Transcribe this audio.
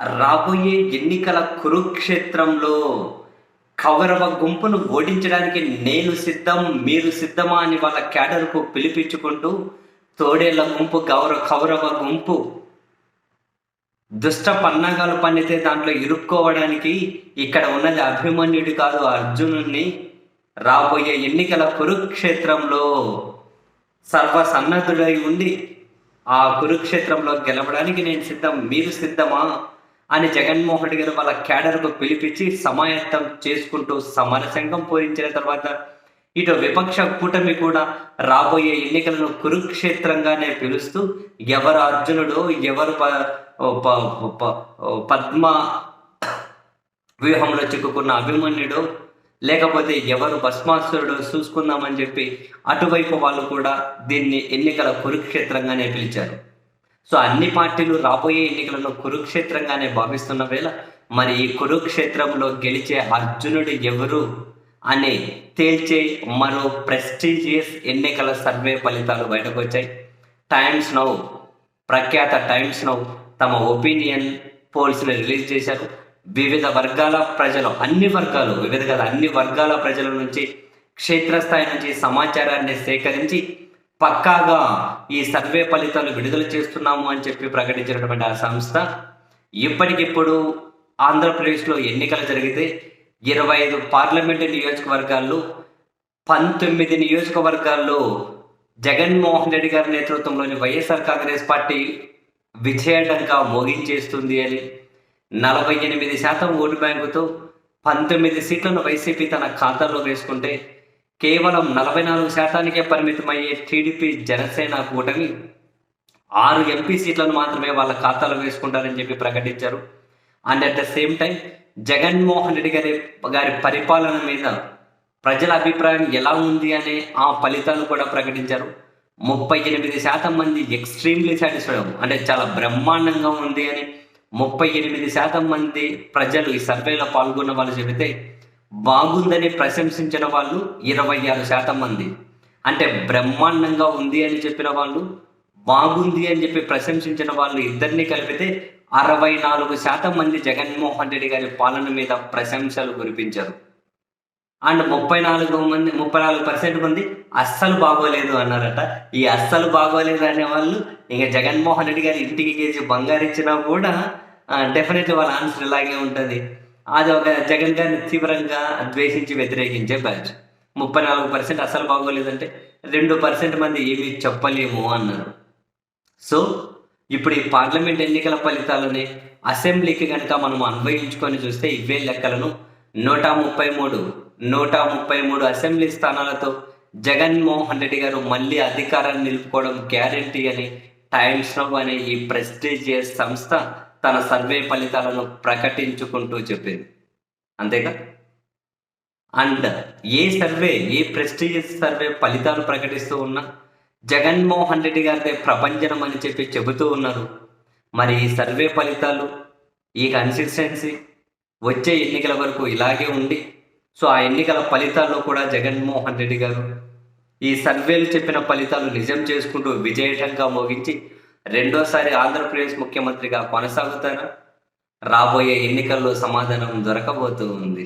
రాబోయే ఎన్నికల కురుక్షేత్రంలో కౌరవ గుంపును ఓడించడానికి నేను సిద్ధం మీరు సిద్ధమా అని వాళ్ళ క్యాడర్కు పిలిపించుకుంటూ తోడేళ్ళ గుంపు గౌరవ కౌరవ గుంపు దుష్ట పన్నాగాలు పన్నితే దాంట్లో ఇరుక్కోవడానికి ఇక్కడ ఉన్నది అభిమన్యుడు కాదు అర్జునుడిని రాబోయే ఎన్నికల కురుక్షేత్రంలో సర్వసన్నద్ధుడై ఉండి ఆ కురుక్షేత్రంలో గెలవడానికి నేను సిద్ధం మీరు సిద్ధమా? అని జగన్మోహన్ రెడ్డి గారు వాళ్ళ క్యాడర్కు పిలిపించి సమాయత్తం చేసుకుంటూ సమరసంగం పూరించిన తర్వాత ఇటు విపక్ష కూటమి కూడా రాబోయే ఎన్నికలను కురుక్షేత్రంగానే పిలుస్తూ ఎవరు అర్జునుడు ఎవరు ప- ప- ప- పద్మ వ్యూహంలో చిక్కుకున్న అభిమన్యుడు లేకపోతే ఎవరు భస్మాసురుడు చూసుకుందామని చెప్పి అటువైపు వాళ్ళు కూడా దీన్ని ఎన్నికల కురుక్షేత్రంగానే పిలిచారు. సో అన్ని పార్టీలు రాబోయే ఎన్నికలలో కురుక్షేత్రంగానే భావిస్తున్న వేళ మరి ఈ కురుక్షేత్రంలో గెలిచే అర్జునుడు ఎవరు అనే తేల్చే మరో ప్రెస్టీజియస్ ఎన్నికల సర్వే ఫలితాలు బయటకు వచ్చాయి టైమ్స్ నౌ ప్రఖ్యాత టైమ్స్ నౌ తమ ఒపీనియన్ పోల్స్ని రిలీజ్ చేశారు. వివిధ వర్గాల ప్రజలు అన్ని వర్గాలు వివిధ అన్ని వర్గాల ప్రజల నుంచి క్షేత్రస్థాయి నుంచి సమాచారాన్ని సేకరించి పక్కాగా ఈ సర్వే ఫలితాలు విడుదల చేస్తున్నాము అని చెప్పి ప్రకటించినటువంటి ఆ సంస్థ ఇప్పటికిప్పుడు ఆంధ్రప్రదేశ్లో ఎన్నికలు జరిగితే ఇరవై ఐదు పార్లమెంటు నియోజకవర్గాల్లో పంతొమ్మిది నియోజకవర్గాల్లో జగన్మోహన్ రెడ్డి గారి నేతృత్వంలోని వైఎస్ఆర్ కాంగ్రెస్ పార్టీ విజయడంగా మోగించేస్తుంది అని నలభై ఎనిమిది శాతం ఓటు బ్యాంకుతో పంతొమ్మిది సీట్లను వైసీపీ తన ఖాతాలో వేసుకుంటే కేవలం నలభై నాలుగు శాతానికే పరిమితమయ్యే టీడీపీ జనసేన కూటమి ఆరు ఎంపీ సీట్లను మాత్రమే వాళ్ళ ఖాతాలో వేసుకుంటారని చెప్పి ప్రకటించారు. And at the same time Jaganmohan Reddy గారి గారి పరిపాలన మీద ప్రజల అభిప్రాయం ఎలా ఉంది అనే ఆ ఫలితాలు కూడా ప్రకటించారు. ముప్పై ఎనిమిది శాతం మంది ఎక్స్ట్రీమ్లీ సాటిస్ఫైడ్ అంటే చాలా బ్రహ్మాండంగా ఉంది అని ముప్పై ఎనిమిది శాతం మంది ప్రజలు ఈ సర్వేలో పాల్గొన్న వాళ్ళు చెబితే బాగుందని ప్రశంసించిన వాళ్ళు ఇరవై ఆరు శాతం మంది. అంటే బ్రహ్మాండంగా ఉంది అని చెప్పిన వాళ్ళు బాగుంది అని చెప్పి ప్రశంసించిన వాళ్ళు ఇద్దరిని కలిపితే అరవై నాలుగు శాతం మంది జగన్మోహన్ రెడ్డి గారి పాలన మీద ప్రశంసలు కురిపించారు. అండ్ ముప్పై నాలుగు మంది ముప్పై నాలుగు పర్సెంట్ మంది అస్సలు బాగోలేదు అన్నారట. ఈ అస్సలు బాగోలేదు అనే వాళ్ళు ఇంకా జగన్మోహన్ రెడ్డి గారి ఇంటికి కేజీ బంగారు ఇచ్చినా కూడా డెఫినెట్లీ వాళ్ళ ఆన్సర్ ఇలాగే ఉంటుంది. అది ఒక జగన్ గారిని తీవ్రంగా ద్వేషించి వ్యతిరేకించే బ్యాచ్. ముప్పై నాలుగు పర్సెంట్ అసలు బాగోలేదంటే రెండు పర్సెంట్ మంది ఏమి చెప్పలేము అన్నారు. సో ఇప్పుడు ఈ పార్లమెంట్ ఎన్నికల ఫలితాలని అసెంబ్లీకి కనుక మనం అన్వయించుకొని చూస్తే ఇవే లెక్కలను నూట ముప్పై మూడు నూట ముప్పై మూడు అసెంబ్లీ స్థానాలతో జగన్మోహన్ రెడ్డి గారు మళ్ళీ అధికారాన్ని నిలుపుకోవడం గ్యారంటీ అని టైమ్స్ నవ్ అనే ఈ ప్రెస్టీజియస్ సంస్థ తన సర్వే ఫలితాలను ప్రకటించుకుంటూ చెప్పింది. అంతేగా? And a survey a prestigious survey ఫలితాలు ప్రకటిస్తూ ఉన్నా జగన్మోహన్ రెడ్డి గారిదే ప్రపంచనం అని చెప్పి చెబుతూ ఉన్నారు. మరి ఈ సర్వే ఫలితాలు ఈ కన్సిస్టెన్సీ వచ్చే ఎన్నికల వరకు ఇలాగే ఉండి సో ఆ ఎన్నికల ఫలితాల్లో కూడా జగన్మోహన్ రెడ్డి గారు ఈ సర్వేలు చెప్పిన ఫలితాలు నిజం చేసుకుంటూ విజయటంగా మోగించి రెండోసారి ఆంధ్రప్రదేశ్ ముఖ్యమంత్రిగా కొనసాగుతారా రాబోయే ఎన్నికల్లో సమాధానం దొరకబోతూ ఉంది.